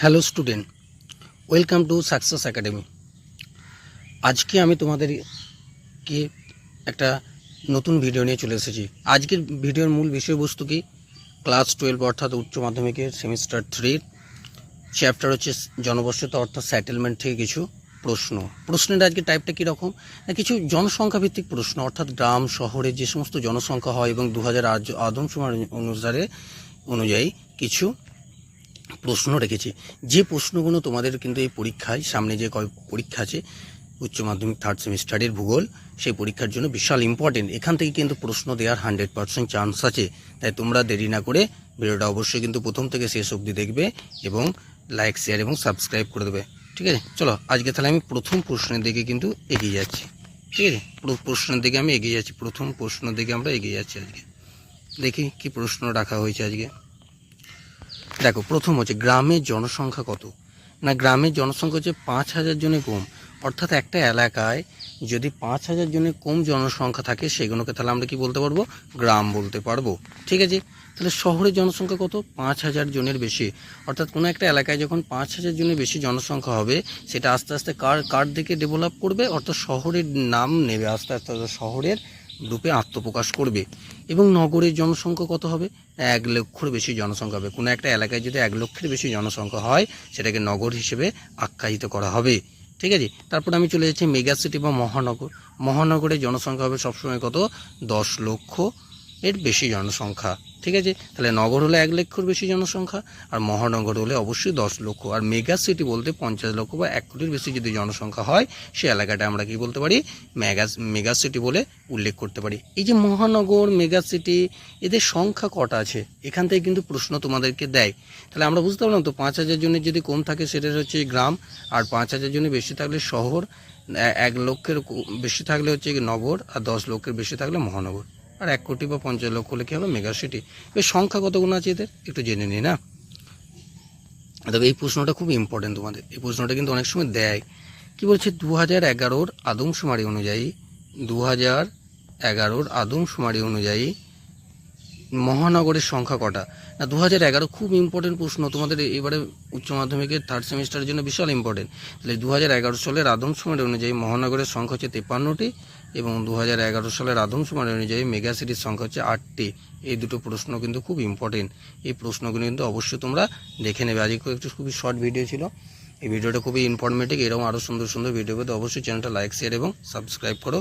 Hello student, welcome to success academy. আজকে আমি তোমাদেরকে একটা নতুন ভিডিও নিয়ে চলে এসেছি। আজকের ভিডিওর মূল বিষয়বস্তু কি? ক্লাস টুয়েলভ অর্থাৎ উচ্চ মাধ্যমিকের সেমিস্টার থ্রির চ্যাপ্টার হচ্ছে জনবসতি অর্থাৎ সেটেলমেন্ট থেকে কিছু প্রশ্ন। প্রশ্নের আজকে টাইপটা কীরকম? না, কিছু জনসংখ্যা ভিত্তিক প্রশ্ন, অর্থাৎ গ্রাম, শহরে যে সমস্ত জনসংখ্যা হয় এবং দু হাজার আদমশুমার অনুসারে অনুযায়ী কিছু প্রশ্ন রেখেছি। যে প্রশ্নগুলো তোমাদের কিন্তু এই পরীক্ষায়, সামনে যে কয় পরীক্ষা আছে, উচ্চ মাধ্যমিক থার্ড সেমিস্টারের ভূগোল, সেই পরীক্ষার জন্য বিশাল ইম্পর্টেন্ট এখান থেকে কিন্তু প্রশ্ন দেওয়ার হান্ড্রেড পার্সেন্ট চান্স আছে। তাই তোমরা দেরি না করে ভিডিওটা অবশ্যই কিন্তু প্রথম থেকে শেষ অবধি দেখবে এবং লাইক শেয়ার এবং সাবস্ক্রাইব করে দেবে। ঠিক আছে? চলো, আজকে তাহলে আমি প্রথম প্রশ্নের দিকে কিন্তু এগিয়ে যাচ্ছি। ঠিক আছে? পুরো প্রশ্নের দিকে আমি এগিয়ে যাচ্ছি। প্রথম প্রশ্নের দিকে আমরা এগিয়ে যাচ্ছি আজকে। দেখি কি প্রশ্ন রাখা হয়েছে আজকে। দেখো, প্রথম হচ্ছে গ্রামের জনসংখ্যা কত? না, গ্রামের জনসংখ্যা হচ্ছে পাঁচ হাজার জনের কম। অর্থাৎ একটা এলাকায় যদি পাঁচ হাজার জনের কম জনসংখ্যা থাকে, সেগুলোকে তাহলে আমরা কি বলতে পারব? গ্রাম বলতে পারব। ঠিক আছে? তাহলে শহরের জনসংখ্যা কত? পাঁচ হাজার জনের বেশি। অর্থাৎ কোনো একটা এলাকায় যখন পাঁচ হাজার জনের বেশি জনসংখ্যা হবে, সেটা আস্তে আস্তে কার কার দিকে ডেভেলপ করবে? অর্থাৎ শহরের নাম নেবে আস্তে আস্তে শহরের রূপে আত্মপ্রকাশ করবে। এবং নগরের জনসংখ্যা কত হবে? এক লক্ষর বেশি জনসংখ্যা হবে। কোনো একটা এলাকায় যদি এক লক্ষের বেশি জনসংখ্যা হয়, সেটাকে নগর হিসেবে আখ্যায়িত করা হবে। ঠিক আছে? তারপর আমি চলে যাচ্ছি মেগা সিটি বা মহানগর। মহানগরের জনসংখ্যা হবে সবসময় কত? দশ লক্ষ। এর বেশি জনসংখ্যা। ঠিক আছে? তাহলে নগর হলে এক লক্ষর বেশি জনসংখ্যা, আর মহানগর হলে অবশ্যই দশ লক্ষ। আর মেগা সিটি বলতে পঞ্চাশ লক্ষ বা এক কোটির বেশি যদি জনসংখ্যা হয়, সে এলাকাটা আমরা কি বলতে পারি? মেগা মেগা সিটি বলে উল্লেখ করতে পারি। এই যে মহানগর, মেগা সিটি, এদের সংখ্যা কটা আছে? এখান থেকে কিন্তু প্রশ্ন তোমাদেরকে দেয়। তাহলে আমরা বুঝতে পারলাম তো, পাঁচ হাজার জনের যদি কম থাকে, সেটা হচ্ছে গ্রাম, আর পাঁচ হাজার জনের বেশি থাকলে শহর এক লক্ষের বেশি থাকলে হচ্ছে নগর, আর দশ লক্ষের বেশি থাকলে মহানগর। আর এক কোটি বা পঞ্চাশ লক্ষ হলে কী হবে মেগাসিটি এর সংখ্যা কতগুলো আছে এদের? একটু জেনে নিই না। তবে এই প্রশ্নটা খুব ইম্পর্টেন্ট তোমাদের। এই প্রশ্নটা কিন্তু অনেক সময় দেয়। কি বলছে? দু হাজার এগারোর আদমশুমারি অনুযায়ী দু হাজার এগারোর আদমশুমারি অনুযায়ী মহানগরের সংখ্যা কটা? না দু হাজার এগারো খুব ইম্পর্টেন্ট প্রশ্ন। তোমাদের এবারে উচ্চ মাধ্যমিকের থার্ড সেমিস্টারের জন্য বিশাল ইম্পর্টেন্ট তাহলে দু হাজার এগারো সালের আদমশুমারি অনুযায়ী মহানগরের সংখ্যা হচ্ছে তেপান্নটি এবং দু হাজার এগারো সালের আদমশুমারি অনুযায়ী মেগা সিটির সংখ্যা হচ্ছে আটটি। এই দুটো প্রশ্ন কিন্তু খুব ইম্পর্টেন্ট এই প্রশ্নগুলো কিন্তু অবশ্যই তোমরা দেখে নেবে। আজকে একটু খুবই শর্ট ভিডিও ছিল। এই ভিডিওটা খুবই ইনফরমেটিভ এরকম আরও সুন্দর সুন্দর ভিডিও পেতে অবশ্যই চ্যানেলটা লাইক শেয়ার এবং সাবস্ক্রাইব করো।